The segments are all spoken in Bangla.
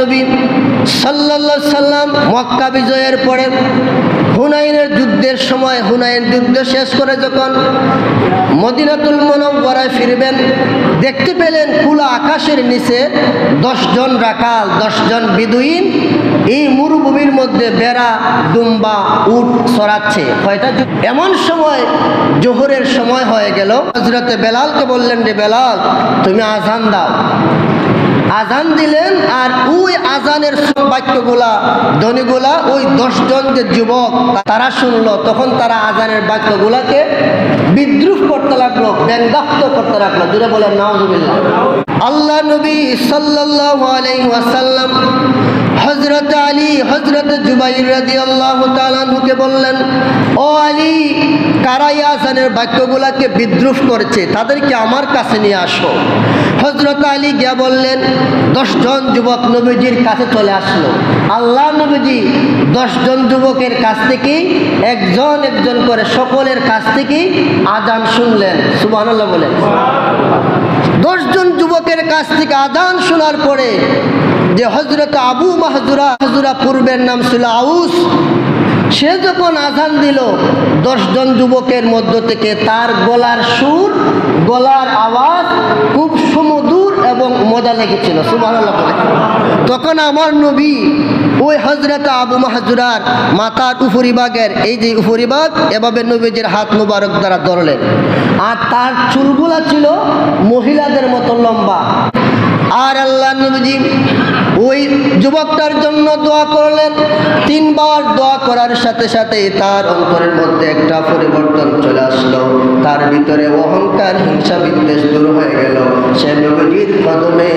নবী সাল্লাল্লাহু সাল্লাম মক্কা বিজয়ের পরে হুনাইনের যুদ্ধের সময়, হুনাইন যুদ্ধ শেষ করে যখন মদিনাতুল মনব্বরায় ফিরবেন, দেখতে পেলেন খোলা আকাশের নিচে দশজন রাকাল, দশজন বিদুইন এই মরুভূমির মধ্যে বেড়া, দুম্বা, উট সরাচ্ছে কয়টা এমন সময়, জোহরের সময় হয়ে গেল। হজরতে বেলালকে বললেন যে বেলাল, তুমি আজান দাও। আজান দিলেন আর ওই আজানের বাক্যগুলা ধ্বনিগুলা ওই দশজন যে যুবক, তারা শুনলো। তখন তারা আজানের বাক্যগুলাকে বিদ্রুপ করতে লাগল, ব্যঙ্গাক্ত করতে লাগল। দূরে বলেন, নাউজুবিল্লাহ। আল্লাহ নবী সাল্লাহ আলাই ওয়াসাল্লাম হজরত আলী হজরত জুবাইর রাদি আল্লাহ তালানহুকে বললেন, ও আলী কারাই আসানের বাক্যগুলাকে বিদ্রুপ করছে? তাদেরকে আমার কাছে নিয়ে আসো। হজরত আলী গিয়া বললেন দশজন যুবক নবীজির কাছে চলে আসলো। আল্লাহ নবীজি দশজন যুবকের কাছ থেকে একজন একজন করে সকলের কাছ থেকে আজান শুনলেন। সুবাহ বলেন। দশজন যুবকের কাছ থেকে আজান শোনার পরে যে হজরত আবু মাহজুরা হাজুরা পূর্বের নাম ছিল আউস, সে যখন আজান দিল, দশজন যুবকের মধ্য থেকে তার গলার সুর, গলার আওয়াজ খুব সুমধুর এবং মজা লেগেছিল তখন আমার নবী ওই হজরত আবু মাহজুরার মাথার উপরিভাগের, এই যে উপরিভাগ, এভাবে নবীজির হাত মুবারক দ্বারা ধরলেন। আর তার চুলগুলা ছিল মহিলাদের মতো লম্বা। আর আল্লাহ নবীজি যুবকটার জন্য দোয়া করলেন। তিনবার দোয়া করার সাথে সাথে তার অন্তরের মধ্যে একটা পরিবর্তন চলে আসলো। তার ভিতরে অহংকার, হিংসা, বিদ্বেষ দূর হয়ে গেল। সে নবীজির কদমে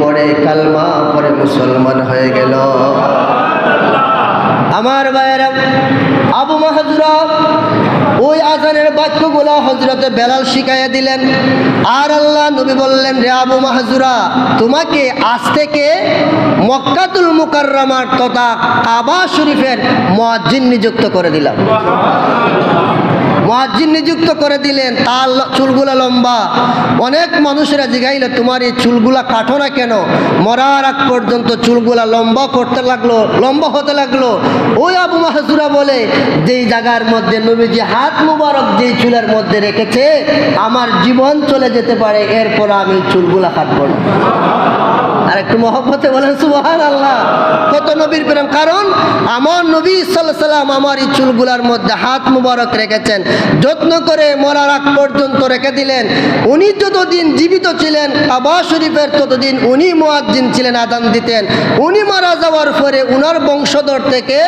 পরে কালমা পরে মুসলমান হয়ে গেল। আমার ভাইয়েরা, আবু মাহাজুরা ওই আজানের বাক্যগুলো হজরতে বেলাল শিখাইয়া দিলেন। আর আল্লাহ নবী বললেন, রে আবু মাহাজুরা, তোমাকে আজ থেকে মক্কাতুল মুকার তথা কাবা শরীফের মুয়াজ্জিন নিযুক্ত করে দিলাম। মুয়াজ্জিন নিযুক্ত করে দিলেন। তার চুলগুলা লম্বা। অনেক মানুষেরা জিগাইল, তোমার এই চুলগুলা কাটো না কেন? মরার আগ পর্যন্ত চুলগুলা লম্বা করতে লাগল, লম্বা হতে লাগল। ওই আবু মাহাজুরা বলে, যেই জায়গার মধ্যে নবীজি হাত মুবারক যেই চুলের মধ্যে রেখেছে, আমার জীবন চলে যেতে পারে, এরপর আমি চুলগুলা কাটবো না। আর একটু মহব্বতে বলেন সুবহান আল্লাহ কত নবীর প্রেম। কারণ আমার নবী সাল্লাম আমার এই চুলগুলার মধ্যে হাত মুবারক রেখেছেন, যত্ন করে মরার আগ পর্যন্ত রেখে দিলেন। উনি যতদিন জীবিত ছিলেন, কাবা শরীফের ততদিন উনি মুয়াজ্জিন ছিলেন, আদান দিতেন। উনি মারা যাওয়ার পরে উনার বংশধর থেকে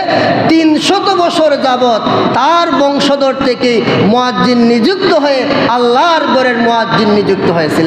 তিন শত বছর যাবৎ তার বংশধর থেকে মোয়াজ্জিন নিযুক্ত হয়ে আল্লাহর গড়ের মোয়াজ্জিন নিযুক্ত হয়েছিলেন।